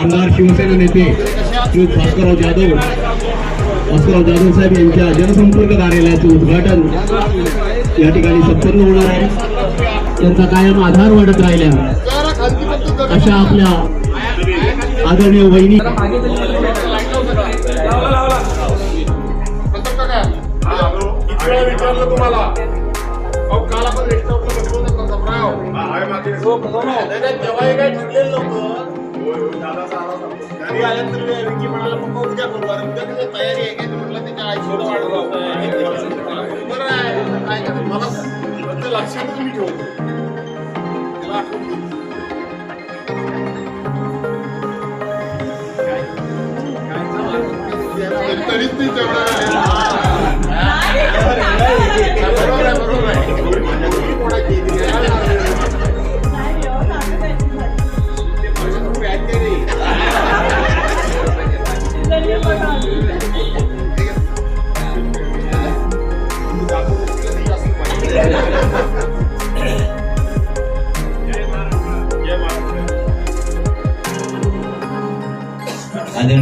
आमदार शिवसेना नेते श्री भास्करराव जाधव. भास्करराव जाधव साहेब यांच्या जनसंपर्क कार्यालयाचं उद्घाटन या ठिकाणी संपन्न होणार आहे. त्यांचा कायम आधार वाढत राहिल्या. अशा आपल्या आदरणीय वहिनी तुम्हाला उद्या करू." अरे, उद्या तयारी आहे काय? मी म्हटलं, त्याच्या वाढत राहू. बरं आहे. काय? मला फक्त लक्षातच मी ठेवतो. त्याला आठवण केली. तरीच ती तेवढा बरोबर आहे, बरोबर आहे. कोणाची?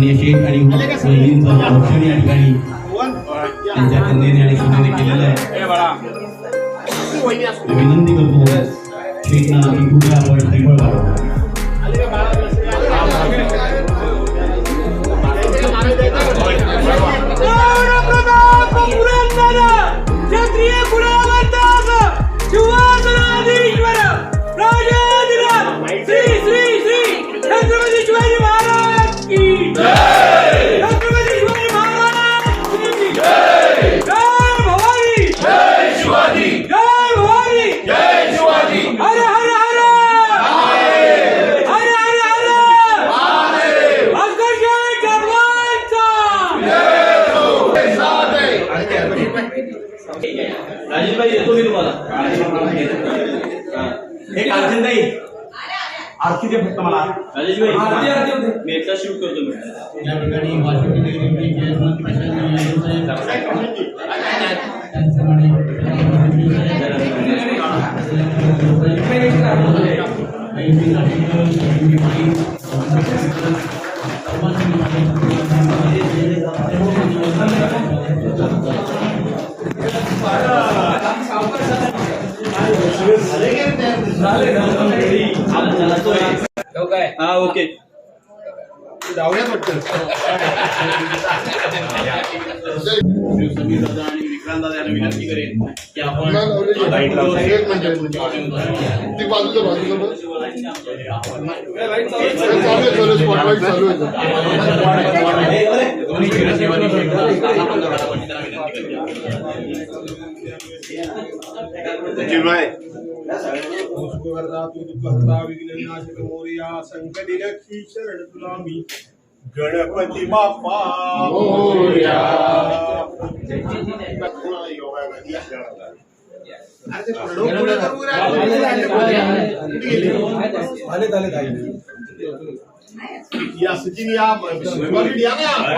आदरणीय शेख आणि वहिनींचं औक्षण या ठिकाणी त्यांच्या कन्येने आणि सुनेने केलेलं आहे. विनंती करतो शेखना आपण राजेशभाई येतो मी तुम्हाला. एक हे कांचनताई आरती दे फक्त मला. राजेशभाई मी एकटा शूट करतो मी या ठिकाणी वाशिम जिल्ह्याचे चेअरमन प्रशांत यादव जाऊयात वाटतं. आणि विक्रांत दादा यांना विनंती करेन की आपण ती बाजूला बाजूला जरा आपण त्यांना विनंती करूया. जिरवाय. गणपती बाप्पा मोरया. या सचिन या या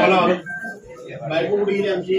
ना बायको कुठे गेली आमची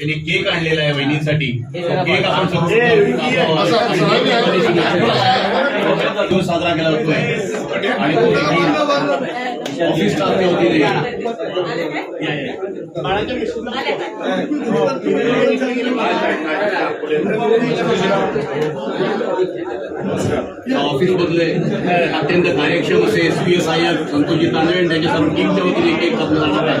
त्यांनी केक आणलेला आहे वहिनींसाठी. केक आपण साजरा केला जातोय आणि तो देखील ऑफ़िस वतीने बाळाच्या ऑफ़िस मधले अत्यंत कार्यक्षम असे एस पी एस सहाय्यक संतोषजी तांदळे आणि त्यांच्या टीमच्या वतीने केक कापला जाणार आहे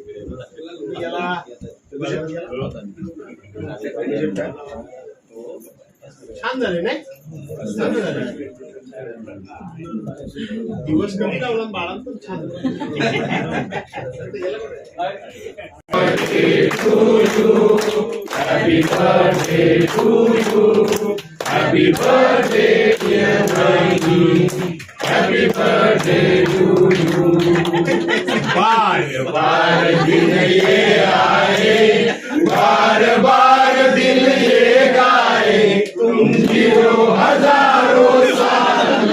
नमस्ते रे. याला छान झाले नाही छान झाले दिवस कमी लावला बाळा पण छान बार बार दिन ये आए बार बार दिन ये गाए तुम ज़ीरो हज़ारों साल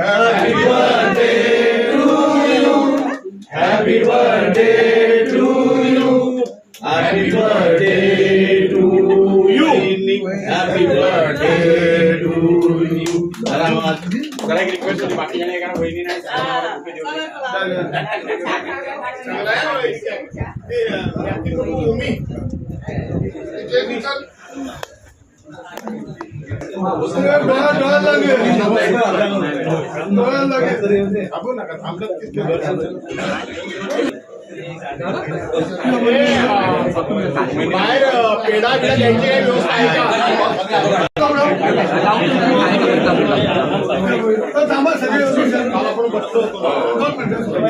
happy birthday to you happy birthday to you happy birthday to you happy birthday to you एक रिक्वेस्ट बाकीच्या नाही कारण वहिनी नाही बाहेर पेढा बिडा व्यवस्था आहे का?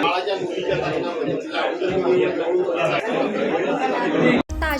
बाळाच्या मुलीच्या